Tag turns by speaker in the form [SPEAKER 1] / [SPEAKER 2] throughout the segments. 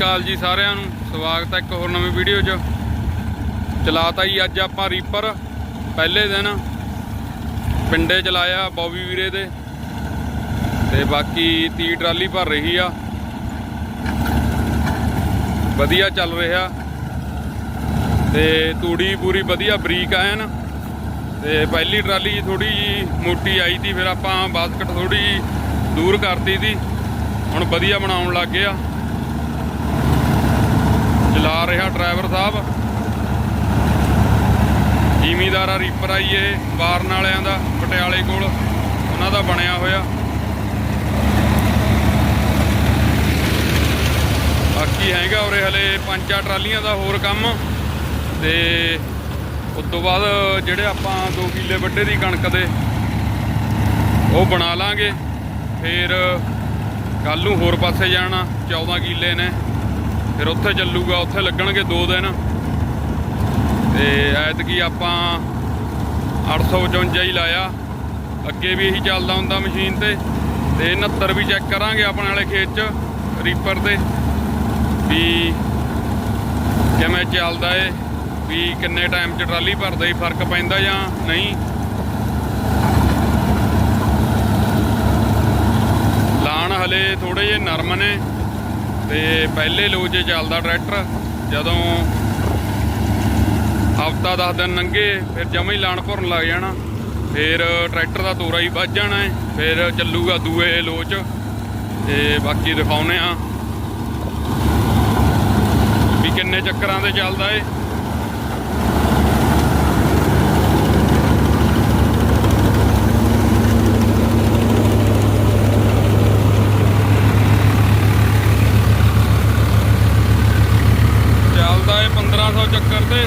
[SPEAKER 1] ਕਾਲ ਜੀ ਸਾਰਿਆਂ ਨੂੰ। ਸਵਾਗਤ ਹੈ ਇੱਕ ਹੋਰ ਨਵੀਂ ਵੀਡੀਓ 'ਚ। ਚਲਾਤਾ ਜੀ ਅੱਜ ਆਪਾਂ ਰੀਪਰ ਪਹਿਲੇ ਦਿਨ ਪਿੰਡੇ ਚਲਾਇਆ ਬੌਬੀ ਵੀਰੇ ਦੇ। ਤੇ ਬਾਕੀ ਤੀ ਟਰਾਲੀ ਭਰ ਰਹੀ ਆ। ਵਧੀਆ ਚੱਲ ਰਿਹਾ। ਤੇ ਤੂੜੀ ਪੂਰੀ ਵਧੀਆ ਬਰੀਕ ਐਨ। ਤੇ ਪਹਿਲੀ ਟਰਾਲੀ ਥੋੜੀ ਜੀ ਮੋਟੀ ਆਈ ਤੀ, ਫਿਰ ਆਪਾਂ ਬਾਸਕਟ ਥੋੜੀ ਦੂਰ ਕਰਤੀ ਤੀ। ਹੁਣ ਵਧੀਆ ਬਣਾਉਣ ਲੱਗ ਗਏ ਆ ਚਲਾ ਰਿਹਾ ਡਰਾਈਵਰ ਸਾਹਿਬ। ਜ਼ਿਮੀਦਾਰਾ ਰੀਪਰ ਆਈ ਇਹ ਬਾਰਨ ਵਾਲਿਆਂ ਦਾ, ਪਟਿਆਲੇ ਕੋਲ। ਉਹਨਾਂ ਦਾ ਬਣਿਆ ਹੋਇਆ। ਬਾਕੀ ਹੈਗਾ ਉਰੇ ਹਲੇ ਪੰਜ ਚਾਰ ਟਰਾਲੀਆਂ ਦਾ ਹੋਰ ਕੰਮ। ਤੇ ਉਸ ਤੋਂ ਬਾਅਦ ਜਿਹੜੇ ਆਪਾਂ 2 ਕਿੱਲੇ ਵੱਡੇ ਦੀ ਕਣਕ ਦੇ, ਉਹ ਬਣਾ ਲਾਂਗੇ। ਫਿਰ ਕੱਲ ਨੂੰ ਹੋਰ ਪਾਸੇ ਜਾਣਾ 14 ਕਿੱਲੇ ਨੇ। ਫਿਰ ਉੱਥੇ ਚੱਲੂਗਾ, ਉੱਥੇ ਲੱਗਣਗੇ 2 ਦਿਨ। ਤੇ ਐਤਕੀ ਆਪਾਂ 855 ਹੀ ਲਾਇਆ। ਅੱਗੇ ਵੀ ਇਹੀ ਚੱਲਦਾ ਹੁੰਦਾ ਮਸ਼ੀਨ ਤੇ। ਤੇ 69 ਵੀ ਚੈੱਕ ਕਰਾਂਗੇ ਆਪਣੇ ਵਾਲੇ ਖੇਤ 'ਚ ਰੀਪਰ ਤੇ, ਵੀ ਕਿਵੇਂ ਚੱਲਦਾ ਏ, ਵੀ ਕਿੰਨੇ ਟਾਈਮ 'ਚ ਟਰਾਲੀ ਭਰਦਾ ਈ ਫ਼ਰਕ ਪੈਂਦਾ ਜਾਂ ਨਹੀਂ। ਲਾਣ ਹਲੇ ਥੋੜੇ ਜਿਹੇ ਨਰਮ ਨੇ। ਤੇ ਪਹਿਲੇ ਲੋ 'ਚ ਚੱਲਦਾ ਟਰੈਕਟਰ, ਜਦੋਂ ਹਫਤਾ 10 ਦਿਨ ਲੰਘੇ, ਫਿਰ ਜਮਾ ਹੀ ਲਾਣ ਭਰਨ ਲੱਗ ਜਾਣਾ। ਫਿਰ ਟਰੈਕਟਰ ਦਾ ਤੋਰਾ ਹੀ ਵੱਜ ਜਾਣਾ ਹੈ ਫਿਰ ਚੱਲੂਗਾ ਦੂਏ ਲੋਚ 'ਚ, ਤੇ ਬਾਕੀ ਦਿਖਾਉਨੇ ਆ ਵੀ ਕਿੰਨੇ ਚੱਕਰਾਂ ਤੇ ਚੱਲਦਾ ਏ ਚੱਲਦਾ ਏ 1500 ਚੱਕਰ ਤੇ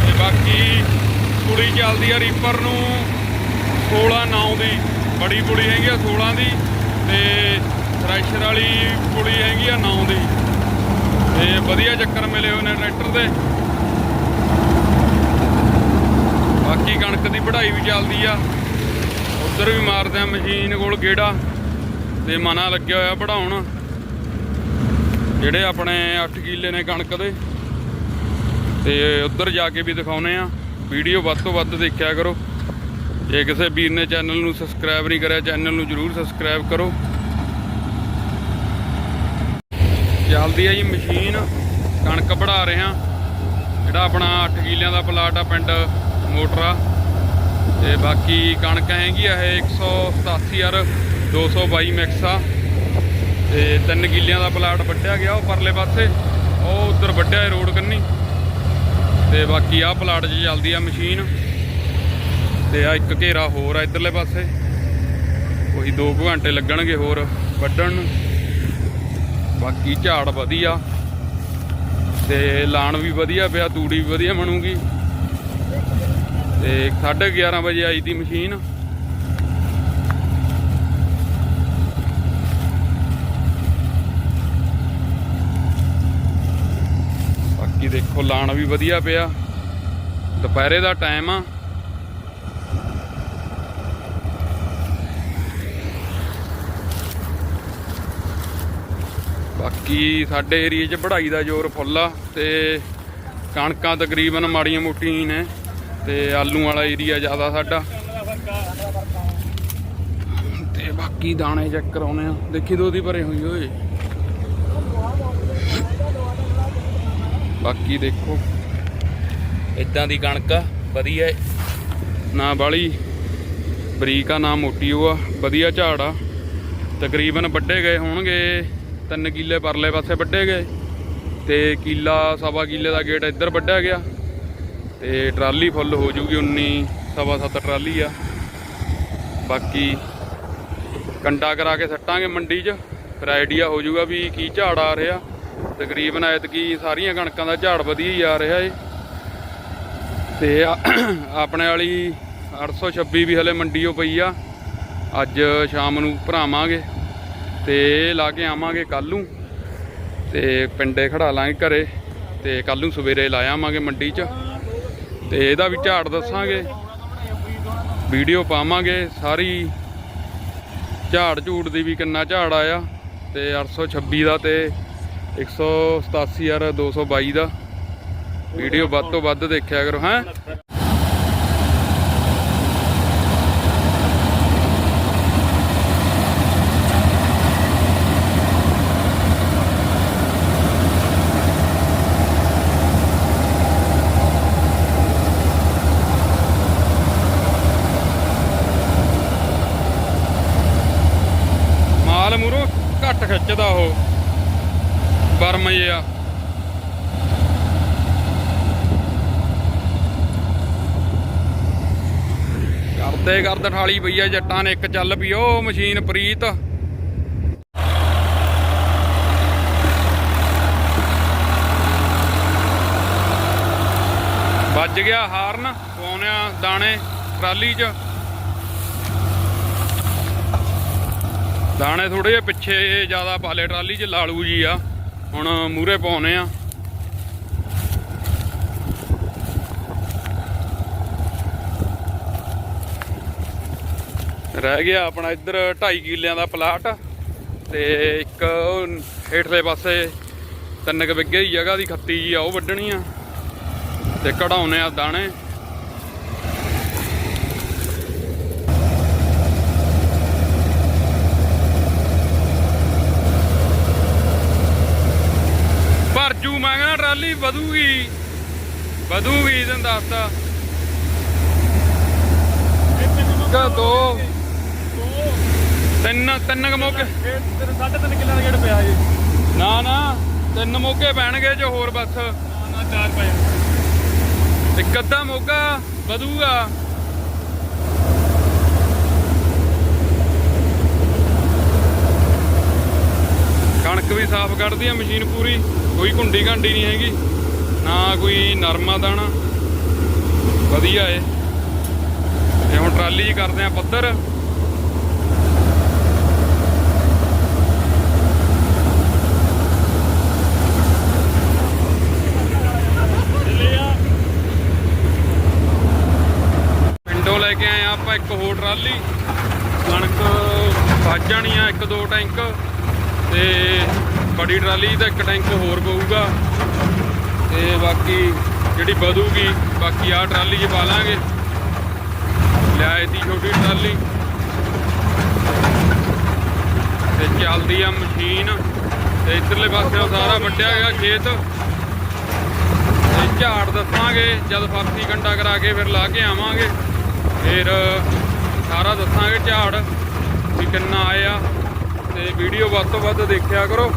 [SPEAKER 1] ਤੇ ਬਾਕੀ ਪੁਲੀ ਆ ਰੀਪਰ ਨੂੰ 16 9 ਦੀ ਬੜੀ ਪੁਲੀ ਹੈਗੀ ਆ 16 ਦੀ ਤੇ ਥ੍ਰੈਸ਼ਰ ਵਾਲੀ ਪੁਲੀ ਹੈਗੀ ਆ 9 ਦੀ। ਤੇ ਵਧੀਆ ਚੱਕਰ ਮਿਲੇ ਹੋਏ ਨੇ ਟਰੈਕਟਰ ਦੇ ਬਾਕੀ ਕਣਕ ਦੀ ਵਢਾਈ ਵੀ ਚੱਲਦੀ ਆ। ਉਧਰ ਵੀ ਮਾਰਦੇ ਆ ਮਸ਼ੀਨ ਕੋਲ ਗੇੜਾ ਤੇ ਮਨਾ ਲੱਗਿਆ ਹੋਇਆ ਵਢਾਉਣ। ਜਿਹੜੇ ਆਪਣੇ 8 ਕਿੱਲੇ ਨੇ ਕਣਕ ਦੇ। ਤੇ ਉੱਧਰ ਜਾ ਕੇ ਵੀ ਦਿਖਾਉਨੇ ਆ। ਵੀਡੀਓ ਵੱਧ ਤੋਂ ਵੱਧ ਦੇਖਿਆ ਕਰੋ। ਜੇ ਕਿਸੇ ਵੀਰ ਨੇ ਚੈਨਲ ਨੂੰ ਸਬਸਕ੍ਰਾਈਬ ਨਹੀਂ ਕਰਿਆ, ਚੈਨਲ ਨੂੰ ਜਰੂਰ ਸਬਸਕ੍ਰਾਈਬ ਕਰੋ। ਚੱਲਦੀ ਆ ਜੀ ਮਸ਼ੀਨ। ਕਣਕ ਵਢਾ ਰਹੇ ਆ ਜਿਹੜਾ ਆਪਣਾ 8 ਕਿੱਲਿਆਂ ਦਾ ਪਲਾਟ ਆ ਪਿੰਡ ਮੋਟਰਾ। ਤੇ ਬਾਕੀ ਕਣਕ ਹੈਗੀ ਆ ਇਹ 187 ਯਾਰ 222 ਮਿਕਸ ਆ। ਤੇ 3 ਕਿੱਲਿਆਂ ਦਾ ਪਲਾਟ ਵੱਢਿਆ ਗਿਆ ਉਹ ਪਰਲੇ ਪਾਸੇ। ਉਹ ਉਧਰ ਵੱਢਿਆ ਰੋਡ ਕੰਨੀ। ਤੇ ਬਾਕੀ ਆਹ ਪਲਾਟ 'ਚ ਚੱਲਦੀ ਆ ਮਸ਼ੀਨ। ਤੇ ਆ ਇੱਕ ਘੇਰਾ ਹੋਰ ਆ ਇਧਰਲੇ ਪਾਸੇ। ਉਹੀ 2 ਘੰਟੇ ਲੱਗਣਗੇ ਹੋਰ ਵੱਢਣ ਨੂੰ। ਬਾਕੀ ਝਾੜ ਵਧੀਆ। ਤੇ ਲਾਣ ਵੀ ਵਧੀਆ ਪਿਆ, ਤੂੜੀ ਵੀ ਵਧੀਆ ਬਣੂਗੀ। ਤੇ 11:30 ਵਜੇ ਆਈ ਦੀ ਮਸ਼ੀਨ। ਬਾਕੀ ਦੇਖੋ, ਲਾਣ ਵੀ ਵਧੀਆ ਪਿਆ। ਦੁਪਹਿਰੇ ਦਾ ਟਾਈਮ ਆ। ਬਾਕੀ ਸਾਡੇ ਏਰੀਏ 'ਚ ਵਢਾਈ ਦਾ ਜ਼ੋਰ ਫੁੱਲ ਆ ਤੇ ਕਣਕਾਂ ਤਕਰੀਬਨ ਮਾੜੀਆਂ ਮੋਟੀਆਂ ਹੀ ਨੇ ਤੇ ਆਲੂ ਵਾਲਾ ਏਰੀਆ ਜ਼ਿਆਦਾ ਸਾਡਾ। ਤੇ ਬਾਕੀ ਦਾਣੇ ਚੈੱਕ ਕਰਾਉਣੇ ਆ। ਦੇਖੀ ਦੋ ਦੀ ਭਰੇ ਹੋਈ ਓਏ। ਬਾਕੀ ਦੇਖੋ। ਇਦਾਂ ਦੀ ਕਣਕ ਆ, ਵਧੀਆ ਨਾ ਬਾਲੀ, ਬਰੀਕ ਆ, ਨਾ ਮੋਟੀ ਉਹ ਆ। ਵਧੀਆ ਝਾੜ ਆ। ਤਕਰੀਬਨ ਵੱਡੇ ਗਏ ਹੋਣਗੇ, ਤਿੰਨ ਕਿੱਲੇ ਪਰਲੇ ਪਾਸੇ ਵੱਡੇ ਗਏ। ਤੇ ਕਿੱਲਾ, ਸਵਾ ਕਿੱਲੇ ਦਾ ਗੇਟ ਇੱਧਰ ਵੱਢਿਆ ਗਿਆ। ਤੇ ਟਰਾਲੀ ਫੁੱਲ ਹੋ ਜੂਗੀ 19 ਸਵਾ ਸੱਤ ਟਰਾਲੀ ਆ। ਬਾਕੀ ਕੰਡਾ ਕਰਾ ਕੇ ਸੱਟਾਂਗੇ ਮੰਡੀ 'ਚ। ਫਿਰ ਆਈਡੀਆ ਹੋ ਜੂਗਾ ਵੀ ਕੀ ਝਾੜ ਆ ਰਿਹਾ। ਤਕਰੀਬਨ ਐਤਕੀ ਸਾਰੀਆਂ ਕਣਕਾਂ ਦਾ ਝਾੜ ਵਧੀਆ ਹੀ ਆ ਰਿਹਾ ਏ। ਤੇ ਆਪਣੇ ਵਾਲੀ 826 ਵੀ ਹਲੇ ਮੰਡੀਓ ਪਈ ਆ। ਅੱਜ ਸ਼ਾਮ ਨੂੰ ਭਰਾਵਾਂਗੇ ਤੇ ਲਾ ਕੇ ਆਵਾਂਗੇ ਕੱਲ ਨੂੰ। ਤੇ ਪਿੰਡੇ ਖੜਾ ਲਾਂਗੇ ਘਰੇ ਤੇ ਕੱਲ ਨੂੰ ਸਵੇਰੇ ਲਾ ਆਵਾਂਗੇ ਮੰਡੀ 'ਚ। ਤੇ ਇਹਦਾ ਵੀ ਝਾੜ ਦੱਸਾਂਗੇ। ਵੀਡੀਓ ਪਾਵਾਂਗੇ। ਸਾਰੀ ਝਾੜ ਝੂੜ ਦੀ ਵੀ ਕਿੰਨਾ ਝਾੜ ਆਇਆ। ਤੇ 826 ਦਾ ਤੇ 187222 ਦਾ। ਵੀਡੀਓ ਵੱਧ ਤੋਂ ਵੱਧ ਦੇਖਿਆ ਕਰੋ ਹੈਂ ਮਾਲ ਮੂਰੋ ਘੱਟ ਖਿੱਚਦਾ ਉਹ ਬਰਮ ਜਿਹਾ ਕਰਦੇ ਕਰਦੇ ਠਾਲੀ ਪਈ ਆ, ਜੱਟਾਂ ਨੇ ਇੱਕ ਚੱਲ ਪਈ ਉਹ ਮਸ਼ੀਨ ਪ੍ਰੀਤ। ਵੱਜ ਗਿਆ ਹਾਰਨ ਪਵਾਉਣਿਆ ਦਾਣੇ ਟਰਾਲੀ 'ਚ। ਦਾਣੇ ਥੋੜੇ ਜਿਹੇ ਪਿੱਛੇ ਜ਼ਿਆਦਾ ਪਾਲੇ ਟਰਾਲੀ 'ਚ ਲਾਲੂ ਜੀ ਆ। ਹੁਣ ਮੂਰੇ ਪਾਉਨੇ ਆ। ਰਹਿ ਗਿਆ ਆਪਣਾ ਇੱਧਰ 2.5 ਕਿੱਲਿਆਂ ਦਾ ਪਲਾਟ ਤੇ ਇੱਕ ਹੇਠਲੇ ਪਾਸੇ ਤਿੰਨ ਕੁ ਵਿੱਗੇ ਦੀ ਜਗ੍ਹਾ ਦੀ ਖੱਤੀ ਜੀ ਆ ਉਹ ਵੱਢਣੀ ਆ ਤੇ ਕਢਾਉਨੇ ਆ ਦਾਣੇ। ਭਰ ਜੂ ਮੈਂ ਕਹਿੰਦਾ ਟਰਾਲੀ ਵਧੂਗੀ ਵਧੂਗੀ ਤੈਨੂੰ ਦੱਸਤਾ। ਕਾ ਦੋ ਤਿੰਨ ਤਿੰਨ ਕੁ ਮੋਕੇ।
[SPEAKER 2] ਤੇਰੇ ਸਾਢੇ ਤਿੰਨ ਕਿੱਲਿਆਂ ਦਾ ਗੇੜ ਪਿਆ ਜੀ
[SPEAKER 1] ਨਾ ਨਾ, ਤਿੰਨ ਮੌਕੇ ਪੈਣਗੇ ਜੋ ਹੋਰ ਬਸ।
[SPEAKER 2] ਨਾ ਚਾਰ ਪਏ
[SPEAKER 1] ਇੱਕ ਅੱਧਾ ਮੌਕਾ ਵਧੂਗਾ। ਕਣਕ ਵੀ ਸਾਫ਼ ਕੱਢਦੀ ਆ, ਮਸ਼ੀਨ ਪੂਰੀ। ਕੋਈ ਘੁੰਡੀ ਘੰਡੀ ਨਹੀਂ ਹੈਗੀ। ਨਾ ਕੋਈ ਨਰਮਾ ਦਾਣਾ। ਵਧੀਆ ਏ। ਤੇ ਹੁਣ ਟਰਾਲੀ 'ਚ ਕਰਦੇ ਆ ਪੱਧਰ
[SPEAKER 2] ਚੱਲੇ ਆ
[SPEAKER 1] ਪਿੰਡੋਂ ਲੈ ਕੇ ਆਏ ਆ ਆਪਾਂ ਇੱਕ ਹੋਰ ਟਰਾਲੀ। ਕਣਕ ਵੱਜ ਜਾਣੀ ਆ ਇੱਕ ਦੋ ਟੈਂਕ। ਤੇ ਬੜੀ ਟਰਾਲੀ ਦਾ ਇੱਕ ਟੈਂਕ ਹੋਰ ਪਊਗਾ। ਤੇ ਬਾਕੀ ਜਿਹੜੀ ਵਧੂਗੀ, ਬਾਕੀ ਆ ਟਰਾਲੀ 'ਚ ਪਾ ਲਾਂਗੇ। ਲਿਆਏ ਦੀ ਛੋਟੀ ਟਰਾਲੀ। ਤੇ ਚੱਲਦੀ ਆ ਮਸ਼ੀਨ। ਤੇ ਇਧਰਲੇ ਪਾਸੇ ਸਾਰਾ ਵੱਡਿਆ ਹੈਗਾ ਖੇਤ। ਤੇ ਝਾੜ ਦੱਸਾਂਗੇ, ਜਦ ਫਰਸੀ ਕੰਡਾ ਕਰਾ ਕੇ ਫਿਰ ਲਾ ਕੇ ਆਵਾਂਗੇ। ਫਿਰ ਸਾਰਾ ਦੱਸਾਂਗੇ ਝਾੜ ਵੀ ਕਿੰਨਾ ਆਇਆ ਤੇ ਵੀਡੀਓ ਵੱਧ ਤੋਂ ਵੱਧ ਦੇਖਿਆ ਕਰੋ।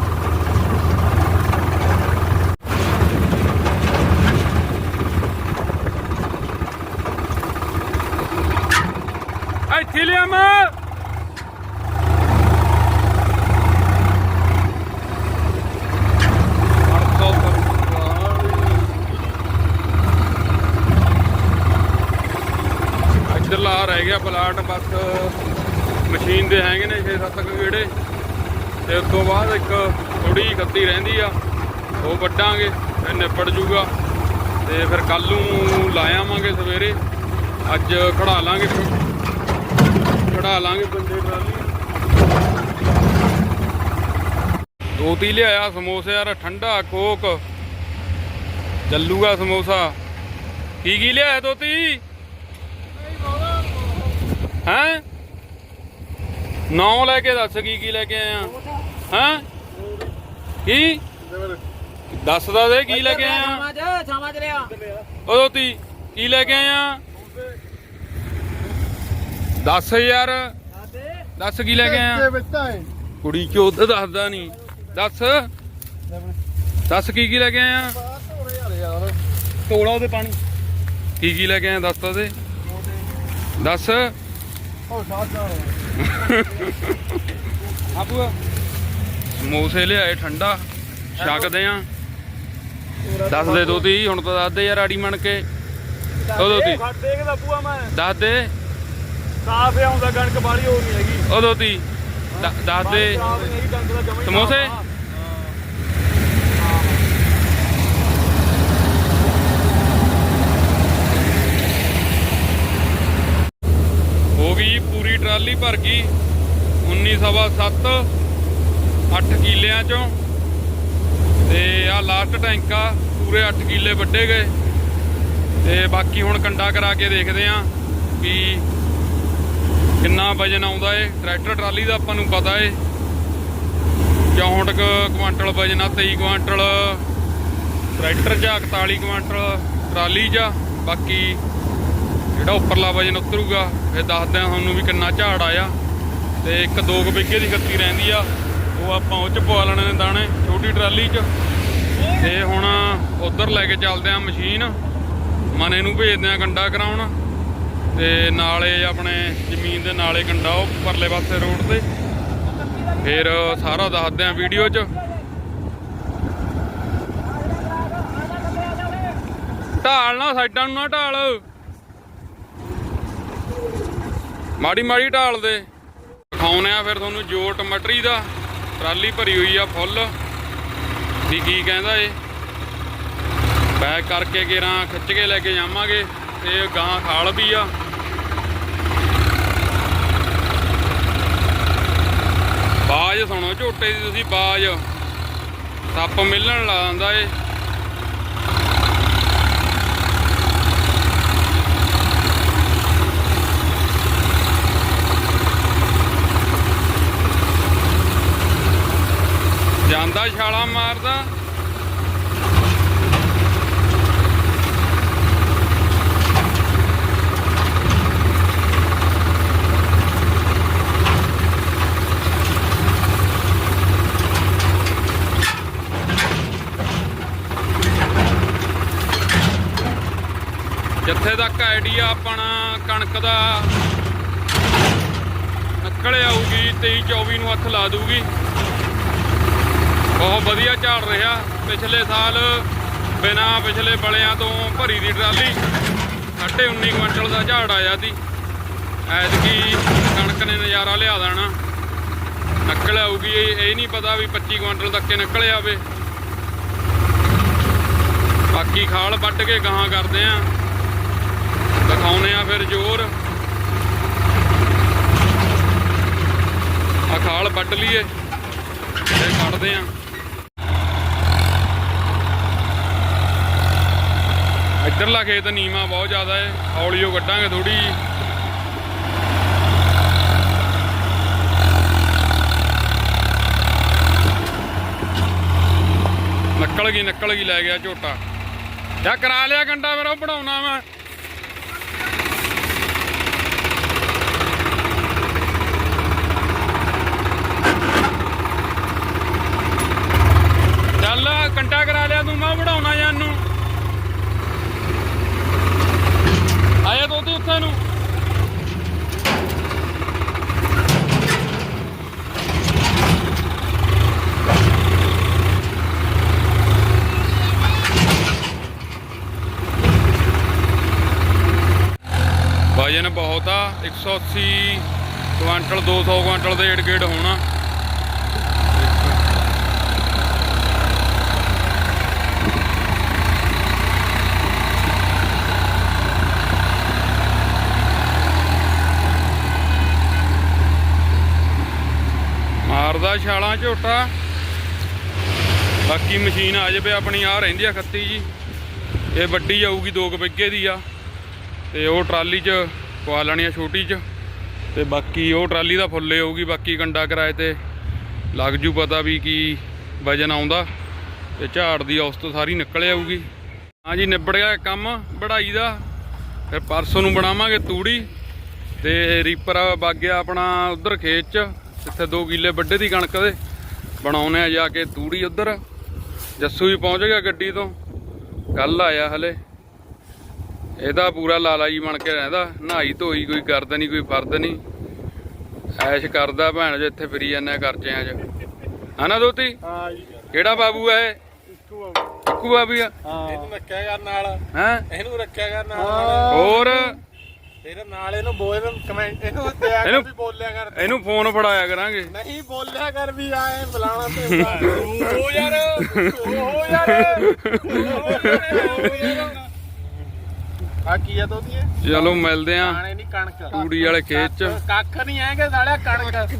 [SPEAKER 1] ਇੱਥੇ ਲਿਆ ਮੈਂ ਇੱਧਰਲਾ ਰਹਿ ਗਿਆ ਪਲਾਟ ਬਸ ਮਸ਼ੀਨ ਦੇ ਹੈਗੇ ਨੇ 6-7 ਗੇੜੇ। ਤੇ ਉਸ ਤੋਂ ਬਾਅਦ ਇੱਕ ਥੋੜੀ ਖੱਤੀ ਰਹਿੰਦੀ ਆ, ਉਹ ਵੱਡਾਂਗੇ ਫਿਰ ਨਿਪੜ ਜੂਗਾ। ਤੇ ਫਿਰ ਕੱਲ ਨੂੰ ਲਾਇਆਵਾਂਗੇ ਸਵੇਰੇ। ਅੱਜ ਖੜਾ ਲਾਂਗੇ। ਖੜਾ ਲਾਂਗੇ ਬੰਦੇ ਟਰਾਲੀ। ਦੋ ਤੀ ਲਿਆਇਆ, ਸਮੋਸੇ ਯਾਰ, ਠੰਡਾ ਕੋਕ। ਚੱਲੂਗਾ ਸਮੋਸਾ। ਕੀ ਕੀ ਲਿਆਇਆ ਦੋਤੀ ਹੈਂ? ਨੌ ਲੈ ਕੇ ਦੱਸ ਕੀ ਕੀ ਲੈ ਕੇ ਆਇਆ? ਹੈਂ? ਕੀ? ਦੱਸਦਾ ਦੇ ਕੀ ਲੈ ਕੇ ਆਇਆ?
[SPEAKER 3] ਸਮਾਜ ਸਮਾਜ ਲਿਆ।
[SPEAKER 1] ਉਹ ਦੋਤੀ ਕੀ ਲੈ ਕੇ ਆਇਆ? ਦੱਸ ਯਾਰ। ਦੱਸ ਕੀ ਲੈ ਕੇ ਆਇਆ? ਕੁੜੀ ਚੋਦ ਦੱਸਦਾ ਨਹੀਂ। ਦੱਸ। ਦੱਸ ਕੀ ਕੀ ਲੈ ਕੇ ਆਇਆ?
[SPEAKER 2] ਤੋਲਾ ਉਹਦੇ ਪਾਣੀ।
[SPEAKER 1] ਕੀ ਕੀ ਲੈ ਕੇ ਆਇਆ ਦੱਸ ਤਾਂ ਦੇ। ਦੱਸ।
[SPEAKER 2] ਆਪੂ
[SPEAKER 1] ਸਮੋਸੇ ਲਿਆਏ ਠੰਡਾ। ਛਕਦੇ ਆ। ਦੱਸ ਦੇ ਦੋਤੀ ਹੁਣ ਤਾਂ ਦੱਸ ਦੇ ਯਾਰ ਆੜੀ ਮਣ ਕੇ। ਉਹ ਦੋਤੀ।
[SPEAKER 2] ਖੜ ਦੇਖਦਾ ਪੂਆ ਮੈਂ।
[SPEAKER 1] ਦੱਸ ਦੇ।
[SPEAKER 2] ਸਾਫ਼ ਆਉਂਦਾ ਕਣਕ ਬਾਲੀ ਹੋ ਨਹੀਂ ਹੈਗੀ।
[SPEAKER 1] ਉਹ ਦੋਤੀ। ਦੱਸ ਦੇ। ਸਮੋਸੇ?
[SPEAKER 2] ਸਾਫ਼
[SPEAKER 1] ਭਰ ਗਈ 19 ਸਵਾ 7 8 ਕਿੱਲਿਆਂ ਚੋਂ। ਤੇ ਆ ਲਾਸਟ ਟੈਂਕ ਆ ਪੂਰੇ 8 ਕਿੱਲੇ ਵੱਡੇ ਗਏ। ਤੇ ਬਾਕੀ ਹੁਣ ਕੰਡਾ ਕਰਾ ਕੇ ਦੇਖਦੇ ਆ ਵੀ ਕਿੰਨਾ ਵਜਨ ਆਉਂਦਾ ਏ। ਟਰੈਕਟਰ ਟਰਾਲੀ ਦਾ ਆਪਾਂ ਨੂੰ ਪਤਾ ਏ। 64 ਕੁ ਕੁਆਂਟਲ ਵਜਨ ਆ 23 ਕੁਆਂਟਲ। ਟਰੈਕਟਰ 'ਚ ਆ, 41 ਕੁਆਂਟਲ। ਟਰਾਲੀ 'ਚ ਬਾਕੀ ਜਿਹੜਾ ਉੱਪਰਲਾ ਵਜਨ ਉਤਰੂਗਾ ਫਿਰ ਦੱਸਦੇ ਹਾਂ ਤੁਹਾਨੂੰ ਵੀ ਕਿੰਨਾ ਝਾੜ ਆਇਆ। ਤੇ ਇੱਕ ਦੋ ਕੁ ਬਿੱਗੇ ਦੀ ਖੱਤੀ ਰਹਿੰਦੀ ਆ, ਉਹ ਆਪਾਂ ਉਹ 'ਚ ਪਵਾ ਲੈਣੇ ਨੇ ਦਾਣੇ, ਛੋਟੀ ਟਰਾਲੀ 'ਚ। ਤੇ ਹੁਣ ਉਧਰ ਲੈ ਕੇ ਚੱਲਦੇ ਆ ਮਸ਼ੀਨ। ਮਨੇ ਨੂੰ ਭੇਜਦੇ ਆ ਗੰਡਾ ਕਰਾਉਣ। ਤੇ ਨਾਲੇ ਆਪਣੇ ਜ਼ਮੀਨ ਦੇ ਨਾਲੇ ਗੰਡਾ, ਉਹ ਪਰਲੇ ਪਾਸੇ ਰੋਡ ਤੇ। ਫਿਰ ਸਾਰਾ ਦੱਸਦੇ ਆ ਵੀਡੀਓ 'ਚ। ਢਾਲ ਨਾ ਸਾਈਡਾਂ ਨੂੰ ਨਾ ਢਾਲ। ਮਾੜੀ ਮਾੜੀ ਢਾਲ ਦੇ। ਦਿਖਾਉਨੇ ਆ ਫਿਰ ਤੁਹਾਨੂੰ ਜੋਰ ਟਮਾਟਰੀ ਦਾ। ਟਰਾਲੀ ਭਰੀ ਹੋਈ ਆ ਫੁੱਲ। ਵੀ ਕੀ ਕਹਿੰਦਾ ਏ ਬੈਕ ਕਰਕੇ ਗੇਰਾਂ ਖਿੱਚ ਕੇ ਲੈ ਕੇ ਜਾਵਾਂਗੇ ਤੇ ਗਾਂ ਖਾਲ ਵੀ ਆ। ਬਾਜ ਸੁਣੋ ਝੋਟੇ ਦੀ ਤੁਸੀਂ ਬਾਜ। ਸੱਪ ਮਿਲਣ ਲਾ ਜਾਂਦਾ ਏ। ਜਾਂਦਾ ਛਾਲਾ ਮਾਰਦਾ। ਜਿੱਥੇ ਤੱਕ ਆਈਡੀਆ ਆਪਣਾ ਕਣਕ ਦਾ, ਨਿਕਲ ਆਊਗੀ 23 24 ਨੂੰ ਹੱਥ ਲਾ ਦੂਗੀ ਬਹੁਤ ਵਧੀਆ ਝਾੜ ਰਿਹਾ। ਪਿਛਲੇ ਸਾਲ ਬਿਨਾ ਪਿਛਲੇ ਬਲਿਆਂ ਤੋਂ ਭਰੀ ਦੀ ਟਰਾਲੀ ਸਾਢੇ 19 ਕੁਇੰਟਲ ਦਾ ਝਾੜ ਆਇਆ ਸੀ। ਐਤਕੀ ਕਣਕ ਨੇ ਨਜ਼ਾਰਾ ਲਿਆ ਦੇਣਾ। ਨਕਲ ਆਊਗੀ, ਇਹ ਨਹੀਂ ਪਤਾ ਵੀ 25 ਕੁਇੰਟਲ ਤੱਕ ਹੀ ਨਿਕਲ ਆਵੇ। ਬਾਕੀ ਖਾਲ ਵੱਢ ਕੇ ਗਾਹਾਂ ਕਰਦੇ ਆ। ਦਿਖਾਉਨੇ ਆ ਫਿਰ ਜ਼ੋਰ। ਆ ਖਾਲ ਵੱਢ ਲਈਏ ਤੇ ਕੱਢਦੇ ਆ। ਇੱਧਰਲਾ ਖੇਤ ਨੀਮਾ ਬਹੁਤ ਜ਼ਿਆਦਾ ਹੈ। ਹੌਲੀਓ ਕੱਢਾਂਗੇ ਥੋੜੀ ਨੱਕਲ ਗਈ ਨੱਕਲ ਗਈ, ਲੈ ਗਿਆ ਝੋਟਾ। ਜਾਂ ਕਰਾ ਲਿਆ ਕੰਡਾ ਮੇਰਾ, ਉਹ ਬਣਾਉਣਾ ਮੈਂ। ਚੱਲ, ਕੰਡਾ ਕਰਾ ਲਿਆ ਤੂੰ, ਮੈਂ ਬਣਾਉਣਾ ਜਾਂ ਨੂੰ ਆਇਆ ਤੋ ਤੇ ਉੱਥੇ ਨੂੰ ਵਜਨ ਬਹੁਤ ਆ 180 ਕੁਆਂਟਲ 200 ਕੁਆਂਟਲ ਦੇ ਏਡ ਗੇੜ ਹੋਣਾ। ਮਾਰਦਾ ਛਾਲਾਂ ਝੋਟਾ। ਬਾਕੀ ਮਸ਼ੀਨ ਆ ਜਾਵੇ ਆਪਣੀ ਆ ਰਹਿੰਦੀ ਆ ਖੱਤੀ ਜੀ। ਇਹ ਵੱਡੀ ਜਾਊਗੀ 2 ਬਿੱਗੇ ਦੀ ਆ। ਤੇ ਉਹ ਟਰਾਲੀ 'ਚ ਪਵਾ ਲੈਣੀ ਆ ਛੋਟੀ 'ਚ ਤੇ ਬਾਕੀ ਉਹ ਟਰਾਲੀ ਦਾ ਫੁੱਲੇ ਹੋਊਗੀ, ਬਾਕੀ ਕੰਡਾ ਕਿਰਾਏ ਤੇ ਲੱਗ ਜੂ ਪਤਾ ਵੀ ਕੀ ਵਜਨ ਆਉਂਦਾ ਤੇ ਝਾੜ ਦੀ ਔਸਤ ਸਾਰੀ ਨਿਕਲ ਆਊਗੀ। ਹਾਂਜੀ ਨਿਬੜ ਗਿਆ ਕੰਮ ਵਢਾਈ ਦਾ। ਫਿਰ ਪਰਸੋਂ ਨੂੰ ਬਣਾਵਾਂਗੇ ਤੂੜੀ ਤੇ ਰੀਪਰ ਵਗ ਗਿਆ ਆਪਣਾ ਉਧਰ ਖੇਤ 'ਚ ਜਿੱਥੇ 2 ਕਿੱਲੇ ਵੱਡੇ ਦੀ ਕਣਕ ਦੇ। ਬਣਾਉਨੇ ਆ ਜਾ ਕੇ ਤੂੜੀ ਉਧਰ। ਜੱਸੂ ਵੀ ਪਹੁੰਚ ਗਿਆ ਗੱਡੀ ਤੋਂ। ਕੱਲ ਆਇਆ ਹਲੇ। ਇਹਦਾ ਪੂਰਾ ਲਾਲਾ ਜੀ ਬਣ ਕੇ ਰਹਿੰਦਾ। ਨਹਾਈ ਧੋਈ ਕੋਈ ਕਰਦਾ ਨਹੀਂ ਕੋਈ ਫਰਦ ਨਹੀਂ। ਐਸ਼ ਕਰਦਾ ਭੈਣ ਜੋ ਇੱਥੇ ਫਿਰੀ ਜਾਂਦਾ ਕਰਚਿਆਂ 'ਚ। ਹਨਾ ਦੋਤੀ?
[SPEAKER 2] ਹਾਂ ਜੀ।
[SPEAKER 1] ਕਿਹੜਾ ਬਾਬੂ ਹੈ ਇਹ?
[SPEAKER 2] ਇੱਕੋ
[SPEAKER 1] ਇੱਕੂ ਬਾਬੂ ਆ?
[SPEAKER 2] ਹਾਂ। ਇਹਨੂੰ ਰੱਖਿਆ ਕਰ ਨਾਲ।
[SPEAKER 1] ਹੈ?
[SPEAKER 2] ਇਹਨੂੰ ਰੱਖਿਆ ਕਰ ਨਾਲ।
[SPEAKER 1] ਹੋਰ?
[SPEAKER 2] ਨਾਲ ਇਹਨੂੰ ਬੋਲ ਕਮੈਂਟ ਇਹਨੂੰ ਦਿਆ ਕਰ
[SPEAKER 1] ਇਹਨੂੰ-
[SPEAKER 2] ਵੀ ਬੋਲਿਆ ਕਰ।
[SPEAKER 1] ਇਹਨੂੰ ਫੋਨ ਫੜਾਇਆ ਕਰਾਂਗੇ।
[SPEAKER 2] ਨਹੀਂ ਬੋਲਿਆ ਕਰ ਵੀ ਆਏ ਬੁਲਾਣਾ ਤੇ ਓ ਯਾਰ ਓ ਯਾਰ। ਆ ਕੀ ਆ ਤੋਦੀ
[SPEAKER 1] ਚਲੋ ਮਿਲਦੇ ਆ।
[SPEAKER 2] ਖਾਣੇ ਨਹੀਂ ਕਣਕ।
[SPEAKER 1] ਤੂੜੀ ਵਾਲੇ ਖੇਤ 'ਚ।
[SPEAKER 2] ਕੱਖ ਨਹੀਂ ਹੈਗੇ ਸਾਲਿਆ ਕਣਕ।